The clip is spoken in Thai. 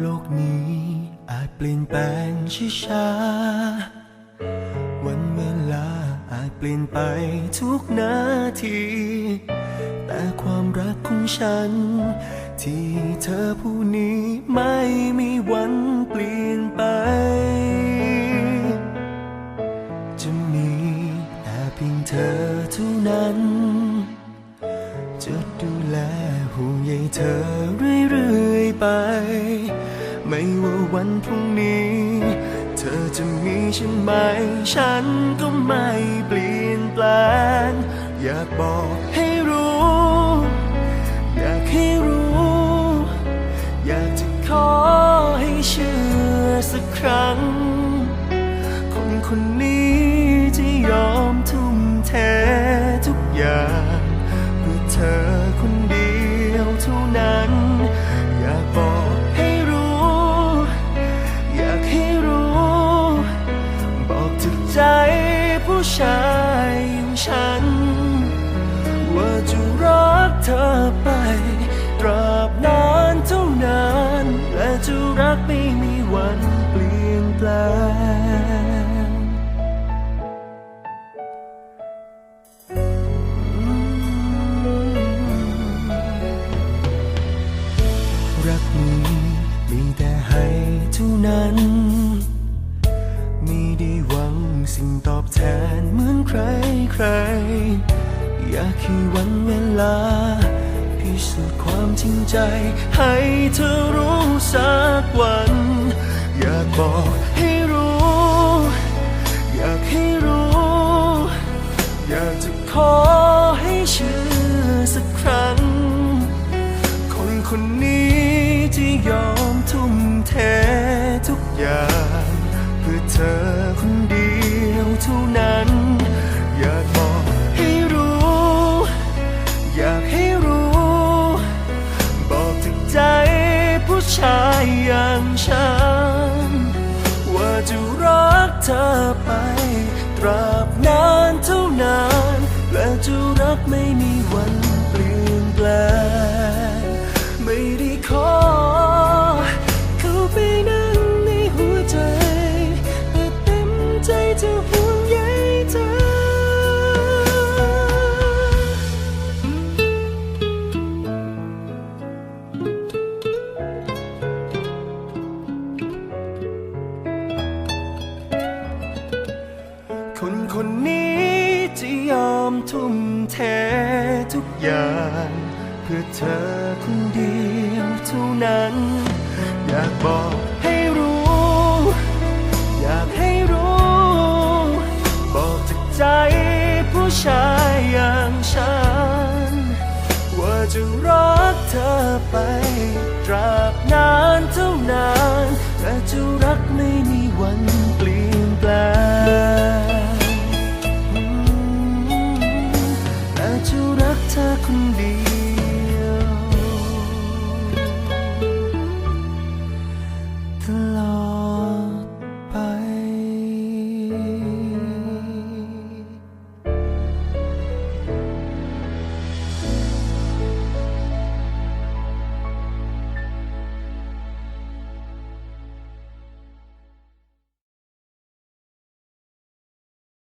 โลกนี้อาจเปลี่ยนแปลงช้าๆวันเวลาอาจเปลี่ยนไปทุกนาที แต่ความรักของฉัน ที่เธอผู้นี้ไม่มีวันเปลี่ยนไป จะมีแต่เพียงเธอเท่านั้น จะดูแลห่วงใยเธอเรื่อยๆ ไม่ว่าวันพรุ่งนี้ เธอจะมีฉันไหม ฉันก็ไม่เปลี่ยนแปลง อยากบอกให้รู้ อยากให้รู้ อยากจะขอให้เชื่อสักครั้ง คนคนนี้ที่ยอมทุ่มเททุกอย่าง เพื่อเธอคนเดียว ชายอย่างฉัน ว่าจะรักเธอไป ตราบนานเท่านาน และจะรักไม่มีวันเปลี่ยนแปลงรักนี้มีแต่ให้เท่านั้น สิ่งตอบแทนเหมือนใครใคร อยากให้วันเวลา พิสูจน์ความจริงใจ ให้เธอรู้สักวัน อยากบอกให้รู้ อยากให้รู้ อยากจะขอให้เชื่อสักครั้ง คนคนนี้ที่ยอมทุ่มเททุกอย่าง พื่อเธอคนเดียวเท่านั้น อยากบอกให้รู้ อยากให้รู้ บอกจากใจผู้ชายอย่างฉัน ว่าจะรักเธอไป ตราบนานเท่านาน คนนี้จะยอมทุ่มเททุกอย่าง เพื่อเธอคนเดียวเท่านั้น อยากบอกให้รู้ อยากให้รู้ บอกจากใจผู้ชายอย่างฉัน ว่าจะรักเธอไปตราบนานเท่านานและจะรักไม่มีวัน